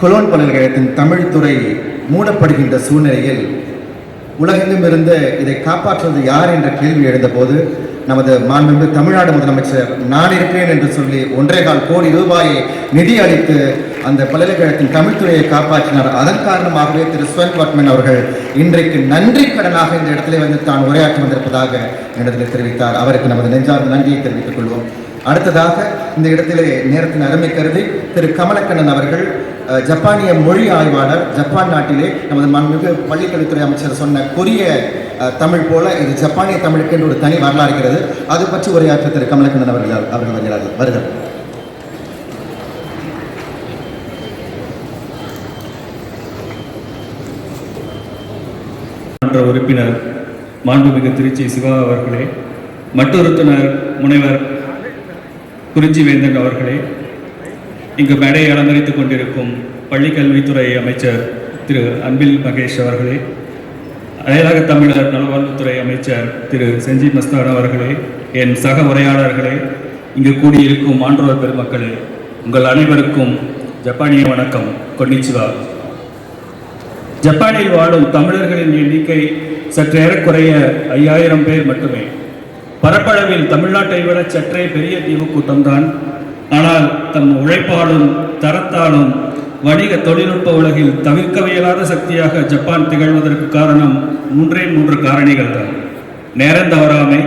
Cologne பல்கலைக்கழகத்தின் தமிழ் துறை மூடப்படுகின்ற சூழ்நிலையில் உலகெங்கும் இருந்து இதை காப்பாற்றுவது யார் என்ற கேள்வி எழுந்தபோது நமது மாண்புமிகு தமிழ்நாடு முதலமைச்சர் நான் இருக்கிறேன் என்று சொல்லி ஒன்றே கால் கோடி ரூபாயை நிதி அளித்து அந்த பல்கலைக்கழகத்தின் தமிழ்துறையை காப்பாற்றினார். அதன் காரணமாகவே திரு. ஸ்வன் வட்மன் அவர்கள் இன்றைக்கு நன்றி கடனாக இந்த இடத்திலே வந்து தான் உரையாற்றி வந்திருப்பதாக என்னிடத்தில் தெரிவித்தார். அவருக்கு நமது நெஞ்சார்ந்த நன்றியை தெரிவித்துக் கொள்வோம். அடுத்ததாக இந்த இடத்திலே நேரத்தின் அருமை கருதி திரு. கமலக்கண்ணன் அவர்கள் ஜப்பானிய மொழி ஆய்வாளர் ஜப்பான் நாட்டிலே நமது மண்மிகு பள்ளிக்கல்வித்துறை அமைச்சர் சொன்ன கொரிய அஹ், தமிழ் போல இது ஜப்பானிய தமிழுக்கு என்று ஒரு தனி வரலாறு இருக்கிறது. அது பற்றி உரையாற்ற திரு கமலக்கண்ணன் அவர்கள் அவர்கள் வருகிறார்கள் வருகிறார் உறுப்பினர் மாண்புமிகு திருச்சி சிவா அவர்களே மற்றொருத்தினர் முனைவர் குறிஞ்சி வேந்தன் அவர்களே இங்கு மேடையை அலங்கரித்துக் கொண்டிருக்கும் பள்ளிக்கல்வித்துறை அமைச்சர் திரு அன்பில் மகேஷ் அவர்களே அயலக தமிழர் நலவாழ்வுத்துறை அமைச்சர் திரு செஞ்சி மஸ்தான் அவர்களே என் சக உரையாளர்களே இங்கு கூடியிருக்கும் மாண்டோர் பெருமக்களே உங்கள் அனைவருக்கும் ஜப்பானிய வணக்கம். கொன்னிச்சிவா. ஜப்பானில் வாழும் தமிழர்களின் எண்ணிக்கை சற்று ஏறக்குறைய ஐயாயிரம் பேர் மட்டுமே. பரப்பளவில் தமிழ்நாட்டை விட சற்றே பெரிய தீவு கூட்டம்தான் ஆனால் தம் உழைப்பாலும் தரத்தாலும் வணிக தொழில்நுட்ப உலகில் தவிர்க்கவியலாத சக்தியாக ஜப்பான் திகழ்வதற்கு காரணம் மூன்றே மூன்று காரணிகள் தான் நேரம் தவறாமை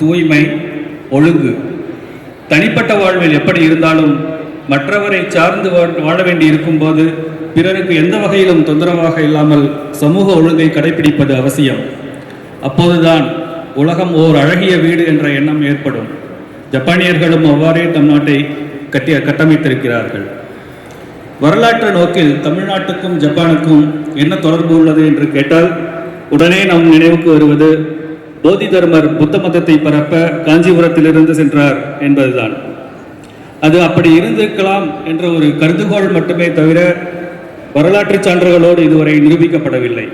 தூய்மை ஒழுங்கு. தனிப்பட்ட வாழ்வில் எப்படி இருந்தாலும் மற்றவரை சார்ந்து வாழ வேண்டி இருக்கும்போது பிறருக்கு எந்த வகையிலும் தொந்தரவாக இல்லாமல் சமூக ஒழுங்கை கடைபிடிப்பது அவசியம். அப்போதுதான் உலகம் ஓர் அழகிய வீடு என்ற எண்ணம் ஏற்படும். ஜப்பானியர்களும் அவ்வாறே தம் நாட்டை கட்டிய கட்டமைத்திருக்கிறார்கள். வரலாற்று நோக்கில் தமிழ்நாட்டுக்கும் ஜப்பானுக்கும் என்ன தொடர்பு உள்ளது என்று கேட்டால் உடனே நம் நினைவுக்கு வருவது போதி தர்மர் புத்த மதத்தை பரப்ப காஞ்சிபுரத்திலிருந்து சென்றார் என்பதுதான். அது அப்படி இருந்திருக்கலாம் என்ற ஒரு கருதுகோள் மட்டுமே தவிர வரலாற்று சான்றுகளோடு இதுவரை நிரூபிக்கப்படவில்லை.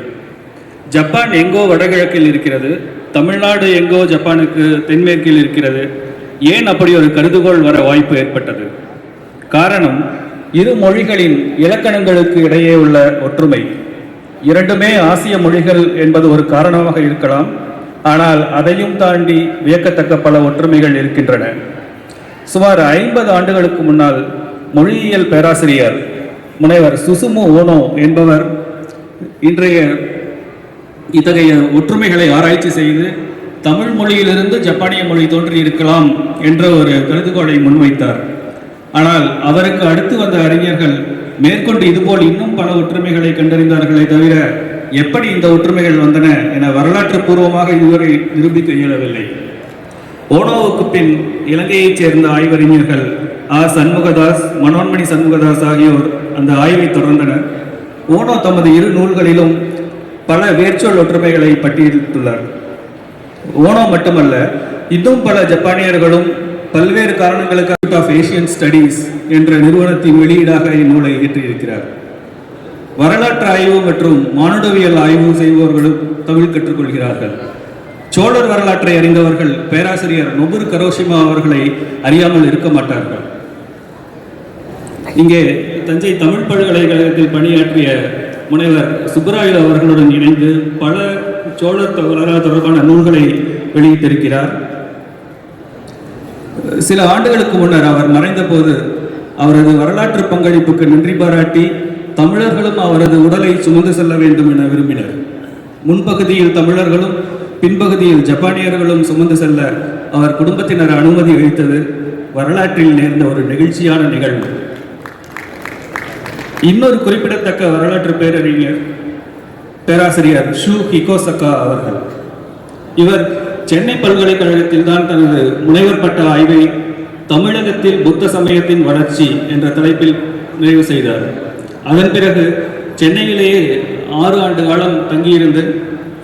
ஜப்பான் எங்கோ வடகிழக்கில் இருக்கிறது தமிழ்நாடு எங்கோ ஜப்பானுக்கு தென்மேற்கில் இருக்கிறது ஏன் அப்படி ஒரு கருதுகோள் வர வாய்ப்பு ஏற்பட்டது? காரணம் இரு மொழிகளின் இலக்கணங்களுக்கு இடையே உள்ள ஒற்றுமை. இரண்டுமே ஆசிய மொழிகள் என்பது ஒரு காரணமாக இருக்கலாம் ஆனால் அதையும் தாண்டி வியக்கத்தக்க பல ஒற்றுமைகள் இருக்கின்றன. சுமார் ஐம்பது ஆண்டுகளுக்கு முன்னால் மொழியியல் பேராசிரியர் முனைவர் சுசுமு ஓனோ என்பவர் இன்றைய இத்தகைய ஒற்றுமைகளை ஆராய்ச்சி செய்து தமிழ் மொழியிலிருந்து ஜப்பானிய மொழி தோன்றி இருக்கலாம் என்ற ஒரு கருதுகோளை முன்வைத்தார். ஆனால் அவருக்கு அடுத்து வந்த அறிஞர்கள் மேற்கொண்டு இதுபோல் இன்னும் பல ஒற்றுமைகளை கண்டறிந்தார்களே தவிர எப்படி இந்த ஒற்றுமைகள் வந்தன என வரலாற்று பூர்வமாக இதுவரை நிரூபிக்க இயலவில்லை. ஓனோவுக்கு பின் இலங்கையைச் சேர்ந்த ஆய்வறிஞர்கள் ஆ. சண்முகதாஸ் மனோன்மணி சண்முகதாஸ் ஆகியோர் அந்த ஆய்வை தொடர்ந்தனர். ஓனோ தமது இரு நூல்களிலும் பல வேர்ச்சொல் ஒற்றுமைகளை பட்டியலிட்டுள்ளார். ஓனோ மட்டுமல்ல இன்னும் பல ஜப்பானியர்களும் பல்வேறு காரணங்களுக்கு ஆஃப் ஏசியன் ஸ்டடீஸ் என்ற நிறுவனத்தின் வெளியீடாக இந்நூலை இயற்றியிருக்கிறார் வரலாற்று ஆய்வு மற்றும் மானுடவியல் ஆய்வு செய்பவர்களும் தமிழ் கற்றுக்கொள்கிறார்கள். சோழர் வரலாற்றை அறிந்தவர்கள் பேராசிரியர் நொபுரு கரோஷிமா அவர்களை அறியாமல் இருக்க மாட்டார்கள். இங்கே தஞ்சை தமிழ் பல்கலைக்கழகத்தில் பணியாற்றிய முனைவர் சுப்பராயு அவர்களுடன் இணைந்து பல சோழர் த- வரலாறு தொடர்பான நூல்களை வெளியிட்டிருக்கிறார். சில ஆண்டுகளுக்கு முன்னர் அவர் மறைந்த போது அவரது வரலாற்று பங்களிப்புக்கு நன்றி பாராட்டி தமிழர்களும் அவரது உடலை சுமந்து செல்ல வேண்டும் என விரும்பினர். முன்பகுதியில் தமிழர்களும் பின்பகுதியில் ஜப்பானியர்களும் சுமந்து செல்ல அவர் குடும்பத்தினர் அனுமதி அளித்தது வரலாற்றில் நேர்ந்த ஒரு நெகிழ்ச்சியான நிகழ்வு. இன்னொரு குறிப்பிடத்தக்க வரலாற்று பேரறிஞர் பேராசிரியர் ஷூ ஹிகோசக்கா அவர்கள். இவர் சென்னை பல்கலைக்கழகத்தில் தான் தனது முனைவர் பட்ட ஆய்வை தமிழகத்தில் புத்த சமயத்தின் வளர்ச்சி என்ற தலைப்பில் நிறைவு செய்தார். அதன் பிறகு சென்னையிலேயே ஆறு ஆண்டு காலம் தங்கியிருந்து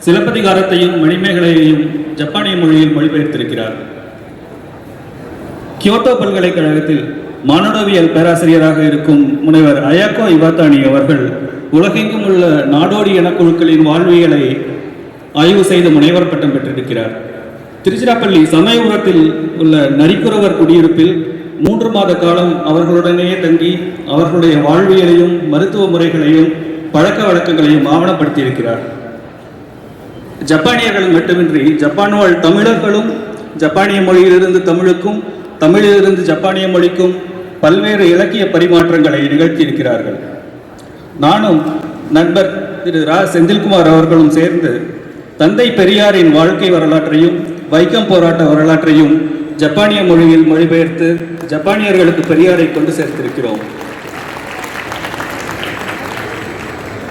சிலப்பதிகாரத்தையும் மணிமேகலையையும் ஜப்பானிய மொழியில் மொழிபெயர்த்திருக்கிறார். கியோட்டோ பல்கலைக்கழகத்தில் மானுடவியல் பேராசிரியராக இருக்கும் முனைவர் அயாக்கோ இவாத்தானி அவர்கள் உலகெங்கும் உள்ள நாடோடி இனக்குழுக்களின் வாழ்வியலை ஆய்வு செய்து முனைவர் பட்டம் பெற்றிருக்கிறார். திருச்சிராப்பள்ளி சமயபுரத்தில் உள்ள நரிக்குறவர் குடியிருப்பில் மூன்று மாத காலம் அவர்களுடனேயே தங்கி அவர்களுடைய வாழ்வியலையும் மருத்துவ முறைகளையும் பழக்க வழக்கங்களையும் ஆவணப்படுத்தியிருக்கிறார். ஜப்பானியர்கள் மட்டுமின்றி ஜப்பான் வாழ் தமிழர்களும் ஜப்பானிய மொழியிலிருந்து தமிழுக்கும் தமிழிலிருந்து ஜப்பானிய மொழிக்கும் பல்வேறு இலக்கிய பரிமாற்றங்களை நிகழ்த்தியிருக்கிறார்கள். நானும் நண்பர் திரு ரா. செந்தில்குமார் அவர்களும் சேர்ந்து தந்தை பெரியாரின் வாழ்க்கை வரலாற்றையும் வைக்கம் போராட்ட வரலாற்றையும் ஜப்பானிய மொழியில் மொழிபெயர்த்து ஜப்பானியர்களுக்கு பெரியாரை கொண்டு சேர்த்திருக்கிறோம்.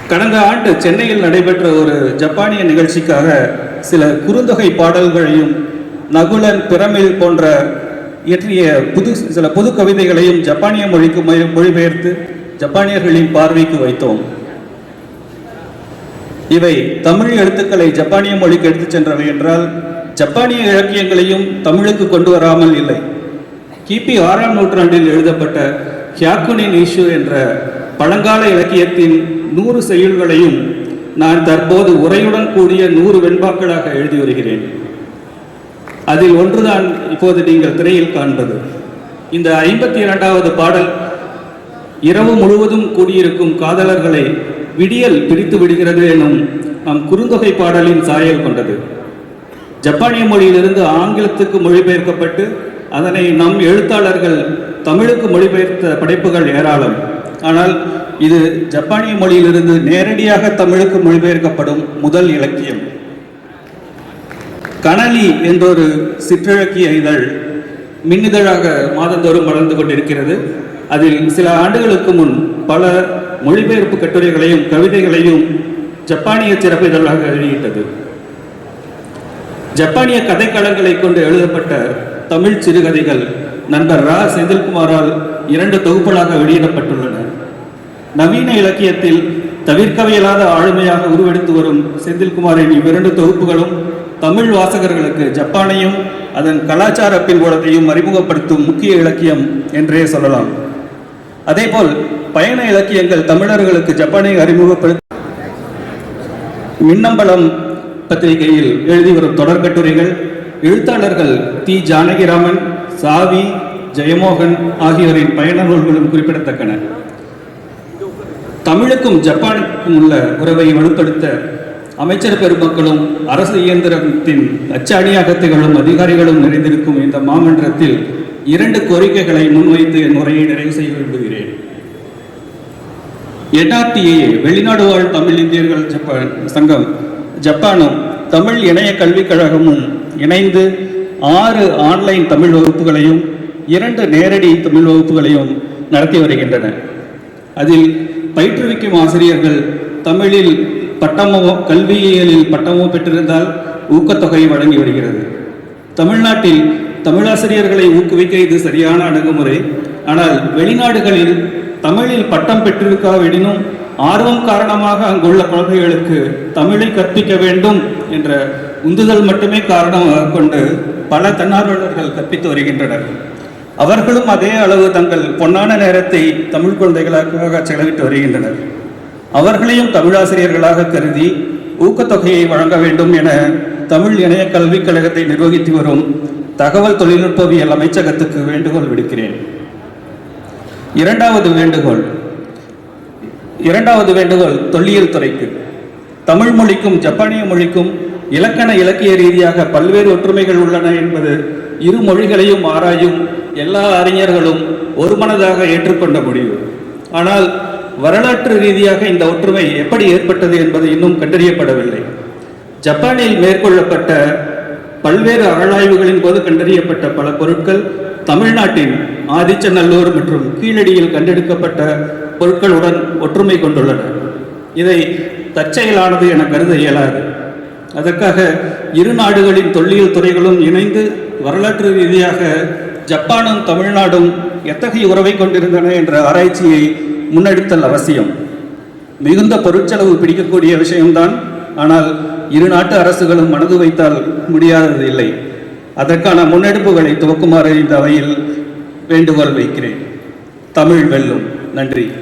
கடந்த ஆண்டு சென்னையில் நடைபெற்ற ஒரு ஜப்பானிய நிகழ்ச்சிக்காக சில குறுந்தொகை பாடல்களையும் நகுலன் பிரமிழ் போன்ற இயற்றிய புது சில புது கவிதைகளையும் ஜப்பானிய மொழிக்கு மொழிபெயர்த்து ஜப்பானியர்களின் பார்வைக்கு வைத்தோம். இவை தமிழ் எழுத்துக்களை ஜப்பானிய மொழிக்கு எடுத்துச் சென்றவை என்றால் ஜப்பானிய இலக்கியங்களையும் தமிழுக்கு கொண்டு வராமல் இல்லை. கிபி ஆறாம் நூற்றாண்டில் எழுதப்பட்ட ஹியாக்குனின் இஷு என்ற பழங்கால இலக்கியத்தின் நூறு செயல்களையும் நான் தற்போது உரையுடன் கூடிய நூறு வெண்பாக்களாக எழுதி வருகிறேன். அதில் ஒன்றுதான் இப்போது நீங்கள் திரையில் காண்பது. இந்த ஐம்பத்தி இரண்டாவது பாடல் இரவு முழுவதும் கூடியிருக்கும் காதலர்களை விடியல் பிரித்து விடுகிறது எனும் நம் குறுந்தொகை பாடலின் சாயல் கொண்டது. ஜப்பானிய மொழியிலிருந்து ஆங்கிலத்துக்கு மொழிபெயர்க்கப்பட்டு அதனை நம் எழுத்தாளர்கள் தமிழுக்கு மொழிபெயர்த்த படைப்புகள் ஏராளம். ஆனால் இது ஜப்பானிய மொழியிலிருந்து நேரடியாக தமிழுக்கு மொழிபெயர்க்கப்படும் முதல் இலக்கியம். கனலி என்றொரு சிற்றிழக்கிய இதழ் மின்னிதழாக மாதந்தோறும் வளர்ந்து கொண்டிருக்கிறது. அதில் சில ஆண்டுகளுக்கு முன் பல மொழிபெயர்ப்பு கட்டுரைகளையும் கவிதைகளையும் ஜப்பானிய சிறப்பிதழாக வெளியிட்டது. ஜப்பானிய கதைக்களங்களை கொண்டு எழுதப்பட்ட தமிழ் சிறுகதைகள் நண்பர் ரா. செந்தில்குமாரால் இரண்டு தொகுப்புகளாக வெளியிடப்பட்டுள்ளன. நவீன இலக்கியத்தில் தவிர்க்கவியலாத ஆளுமையாக உருவெடுத்து வரும் செந்தில்குமாரின் இவ்விரண்டு தொகுப்புகளும் தமிழ் வாசகர்களுக்கு ஜப்பானையும் அதன் கலாச்சார பின்புலத்தையும் அறிமுகப்படுத்தும் முக்கிய இலக்கியம் என்றே சொல்லலாம். அதேபோல் பயண இலக்கியங்கள் தமிழர்களுக்கு ஜப்பானை அறிமுகப்படுத்த மின்னம்பலம் பத்திரிகையில் எழுதி வரும் தொடர் கட்டுரைகள் எழுத்தாளர்கள் தி ஜானகிராமன் சாவி ஜெயமோகன் ஆகியோரின் பயண நூல்களும் குறிப்பிடத்தக்கன. தமிழுக்கும் ஜப்பானுக்கும் உள்ள உறவை வலுப்படுத்த அமைச்சர் பெருமக்களும் அரசு இயந்திரத்தின் அச்சாணியாக திகழும் அதிகாரிகளும் நிறைந்திருக்கும் இந்த மாமன்றத்தில் இரண்டு கோரிக்கைகளை முன்வைத்து என் உரையை நிறைவு செய்ய விரும்புகிறேன் என்ஆர்டிஏ வெளிநாடு வாழ் தமிழ் இந்தியர்கள் ஜப்பான் சங்கம் ஜப்பானும் தமிழ் இணைய கல்விக் கழகமும் இணைந்து ஆறு ஆன்லைன் தமிழ் வகுப்புகளையும் இரண்டு நேரடி தமிழ் வகுப்புகளையும் நடத்தி வருகின்றன. அதில் பயிற்றுவிக்கும் ஆசிரியர்கள் தமிழில் பட்டமோ கல்வியியலில் பட்டமோ பெற்றிருந்தால் ஊக்கத்தொகை வழங்கி வருகிறது. தமிழ்நாட்டில் தமிழாசிரியர்களை ஊக்குவிக்க இது சரியான அணுகுமுறை. ஆனால் வெளிநாடுகளில் தமிழில் பட்டம் பெற்றிருக்காவிடனும் ஆர்வம் காரணமாக அங்குள்ள குழந்தைகளுக்கு தமிழை கற்பிக்க வேண்டும் என்ற உந்துதல் மட்டுமே காரணமாக கொண்டு பல தன்னார்வலர்கள் கற்பித்து வருகின்றனர். அவர்களும் அதே அளவு தங்கள் பொன்னான நேரத்தை தமிழ் குழந்தைகளுக்காக செலவிட்டு வருகின்றனர். அவர்களையும் தமிழாசிரியர்களாக கருதி ஊக்கத்தொகையை வழங்க வேண்டும் என தமிழ் இணைய கல்விக் கழகத்தை நிர்வகித்து வரும் தகவல் தொழில்நுட்பவியல் அமைச்சகத்துக்கு வேண்டுகோள் விடுக்கிறேன். இரண்டாவது வேண்டுகோள். இரண்டாவது வேண்டுகோள் தொல்லியல் துறைக்கு. தமிழ் மொழிக்கும் ஜப்பானிய மொழிக்கும் இலக்கண இலக்கிய ரீதியாக பல்வேறு ஒற்றுமைகள் உள்ளன என்பது இரு மொழிகளையும் ஆராயும் எல்லா அறிஞர்களும் ஒருமனதாக ஏற்றுக்கொண்ட முடிவு. ஆனால் வரலாற்று ரீதியாக இந்த ஒற்றுமை எப்படி ஏற்பட்டது என்பது இன்னும் கண்டறியப்படவில்லை. ஜப்பானில் மேற்கொள்ளப்பட்ட பல்வேறு அகழாய்வுகளின் போது கண்டறியப்பட்ட பல பொருட்கள் தமிழ்நாட்டின் ஆதிச்சநல்லூர் மற்றும் கீழடியில் கண்டெடுக்கப்பட்ட பொருட்களுடன் ஒற்றுமை கொண்டுள்ளன. இதை தற்செயலானது என கருத இயலாது. அதற்காக இரு நாடுகளின் தொல்லியல் துறைகளும் இணைந்து வரலாற்று ரீதியாக ஜப்பானும் தமிழ்நாடும் எத்தகைய உறவை கொண்டிருந்தன என்ற ஆராய்ச்சியை முன்னெடுத்தல் அவசியம். மிகுந்த பொருட்செலவு பிடிக்கக்கூடிய விஷயம்தான் ஆனால் இரு நாட்டு அரசுகளும் மனது வைத்தால் முடியாதது இல்லை. அதற்கான முன்னெடுப்புகளை துவக்குமாறு இந்த அவையில் வேண்டுகோள் வைக்கிறேன். தமிழ் வெல்லும். நன்றி.